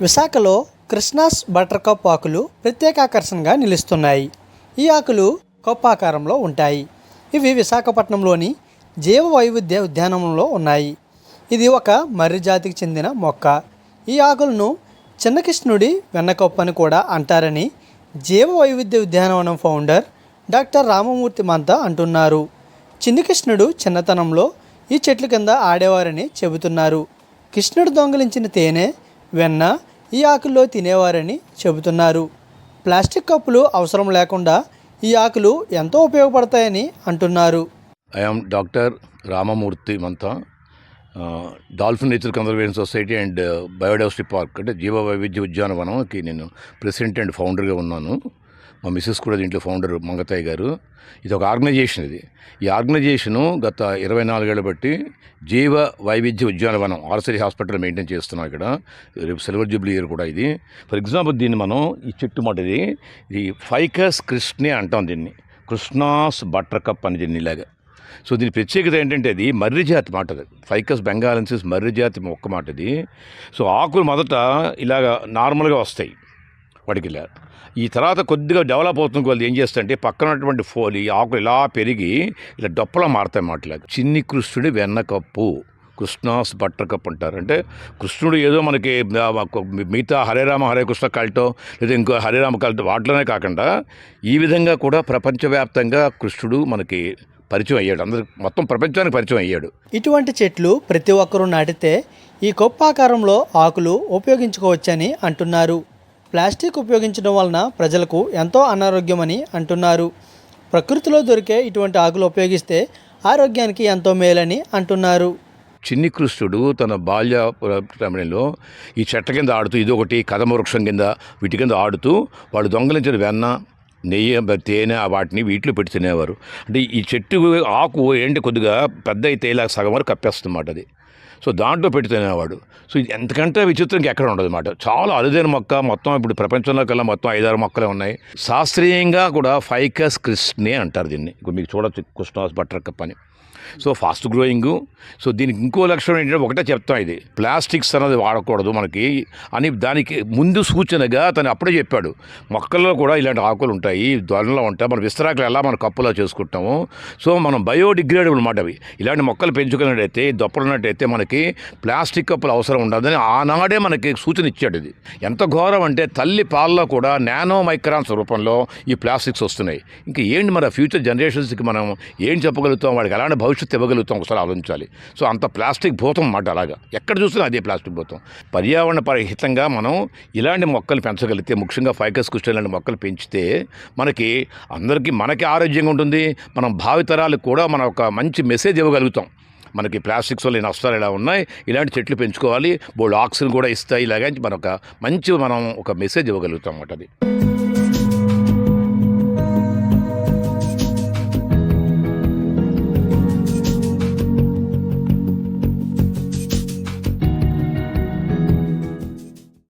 విశాఖలో Krishna's butter cup ఆకులు ప్రత్యేక ఆకర్షణగా నిలుస్తున్నాయి. ఈ ఆకులు కప్పాకారంలో ఉంటాయి. ఇవి విశాఖపట్నంలోని జీవ వైవిధ్య ఉద్యానవనంలో ఉన్నాయి. ఇది ఒక మర్రి జాతికి చెందిన మొక్క. ఈ ఆకులను చిన్నకృష్ణుడి వెన్నకప్పు అని కూడా అంటారని జీవ వైవిధ్య ఉద్యానవనం ఫౌండర్ డాక్టర్ రామమూర్తి మంత అంటున్నారు. చిన్నకృష్ణుడు చిన్నతనంలో ఈ చెట్ల కింద ఆడేవారని చెబుతున్నారు. కృష్ణుడు దొంగిలించిన తేనె వెన్న ఈ ఆకుల్లో తినేవారని చెబుతున్నారు. ప్లాస్టిక్ కప్పులు అవసరం లేకుండా ఈ ఆకులు ఎంతో ఉపయోగపడతాయని అంటున్నారు. I doctor Ramamurthy Mantha dolphin nature conservation society and biodiversity park అంటే జీవ వైవిధ్య ఉద్యానవనంకి నేను ప్రెసిడెంట్ అండ్ ఫౌండర్గా ఉన్నాను. మా మిస్సెస్ కూడా దీంట్లో ఫౌండర్ మంగతాయి గారు. ఇది ఒక ఆర్గనైజేషన్ ఇది. ఈ ఆర్గనైజేషను గత ఇరవై నాలుగేళ్ళ బట్టి జీవ వైవిధ్య ఉద్యానవనం ఆర్సరీ హాస్పిటల్ మెయింటైన్ చేస్తున్నాం ఇక్కడ. రేపు సిల్వర్ జూబ్లీ ఇయర్ కూడా ఇది. ఫర్ ఎగ్జాంపుల్ దీన్ని మనం ఈ చెట్టు మాట ఇది ఇది ఫైకస్ కృష్ణే అంటాం దీన్ని. కృష్ణాస్ బటర్ కప్ అని దీన్ని ఇలాగా. సో దీని ప్రత్యేకత ఏంటంటే అది మర్రి జాతి మాట అది. ఫైకస్ బెంగాలెన్సిస్ మర్రి జాతి మొక్క మాట ఇది. సో ఆకులు మొదట ఇలాగ నార్మల్గా వస్తాయి. వాటికి ఈ తర్వాత కొద్దిగా డెవలప్ అవుతుంది వాళ్ళు ఏం చేస్తారంటే పక్కనటువంటి ఉన్నటువంటి ఈ ఆకులు ఇలా పెరిగి ఇలా డొప్పలా మారుతాయి మాట్లాడు చిన్ని కృష్ణుడి వెన్నకప్పు కృష్ణాస్ బట్టర్ కప్ అంటారు. అంటే కృష్ణుడు ఏదో మనకి మిగతా హరే రామ హరే కృష్ణ కల్టో లేదా ఇంకో హరే రామ కల్టో వాటిలోనే కాకుండా ఈ విధంగా కూడా ప్రపంచవ్యాప్తంగా కృష్ణుడు మనకి పరిచయం అయ్యాడు. అందరికి మొత్తం ప్రపంచానికి పరిచయం అయ్యాడు. ఇటువంటి చెట్లు ప్రతి ఒక్కరూ నాటితే ఈ కొప్పాకారంలో ఆకులు ఉపయోగించుకోవచ్చని అంటున్నారు. ప్లాస్టిక్ ఉపయోగించడం వలన ప్రజలకు ఎంతో అనారోగ్యమని అంటున్నారు. ప్రకృతిలో దొరికే ఇటువంటి ఆకులు ఉపయోగిస్తే ఆరోగ్యానికి ఎంతో మేలని అంటున్నారు. చిన్ని కృష్ణుడు తన బాల్య రమణిలో ఈ చెట్ల కింద ఆడుతూ ఇదొకటి కదమ వృక్షం కింద వీటి కింద ఆడుతూ వాడు దొంగలించిన వెన్న నెయ్యి తేనె వాటిని వీటిలో పెట్టి తినేవారు. అంటే ఈ చెట్టు ఆకు ఏంటి కొద్దిగా పెద్ద అయితే ఇలా సగం వరకు కప్పేస్తుందన్నమాట అది. సో దాంట్లో పెట్టి తినేవాడు. సో ఇది ఎంతకంటే విచిత్రం ఎక్కడ ఉండదు అనమాట చాలా అరుదైన మొక్క మొత్తం ఇప్పుడు ప్రపంచంలో కల్లా మొత్తం ఐదారు మొక్కలే ఉన్నాయి. శాస్త్రీయంగా కూడా ఫైకస్ క్రిస్నే అంటారు దీన్ని. ఇప్పుడు మీకు చూడొచ్చు కృష్ణాస్ బటర్ కప్ అని. So fast growing. సో దీనికి ఇంకో లక్షణం ఏంటంటే ఒకటే చెప్తాం ఇది. ప్లాస్టిక్స్ అనేది వాడకూడదు మనకి అని దానికి ముందు సూచనగా తను అప్పుడే చెప్పాడు. మొక్కల్లో కూడా ఇలాంటి ఆకులు ఉంటాయి దొరలో ఉంటాయి. మన విస్తరాకులు ఎలా మన కప్పులో చేసుకుంటాము. సో మనం బయోడిగ్రేడబుల్ మాట అవి. ఇలాంటి మొక్కలు పెంచుకున్నట్టయితే దొప్పలున్నట్టయితే మనకి ప్లాస్టిక్ కప్పులు అవసరం ఉండదని ఆనాడే మనకి సూచన ఇచ్చాడు ఇది. ఎంత ఘోరం అంటే తల్లి పాలలో కూడా నానో మైక్రాన్స్ రూపంలో ఈ ప్లాస్టిక్స్ వస్తున్నాయి. ఇంకా ఏంటి మన ఫ్యూచర్ జనరేషన్స్కి మనం ఏం చెప్పగలుగుతాం? వాడికి ఎలాంటి భవిష్యత్తు ఇవ్వగలుగుతాం ఒకసారి ఆలోచించాలి. సో అంత ప్లాస్టిక్ భూతం మాట అలాగా. ఎక్కడ చూసినా అదే ప్లాస్టిక్ భూతం. పర్యావరణ పరిహితంగా మనం ఇలాంటి మొక్కలు పెంచగలిగితే ముఖ్యంగా ఫైకస్ కుస్టల్ ఇలాంటి మొక్కలు పెంచితే మనకి అందరికీ మనకి ఆరోగ్యంగా ఉంటుంది. మనం భావితరాలకు కూడా మనం ఒక మంచి మెసేజ్ ఇవ్వగలుగుతాం. మనకి ప్లాస్టిక్స్ వల్ల నష్టాలు ఎలా ఉన్నాయి ఇలాంటి చెట్లు పెంచుకోవాలి బోల్డ్ ఆక్సిజన్ కూడా ఇస్తాయి ఇలాగ మనం ఒక మంచి మనం ఒక మెసేజ్ ఇవ్వగలుగుతాం అన్నమాట అది.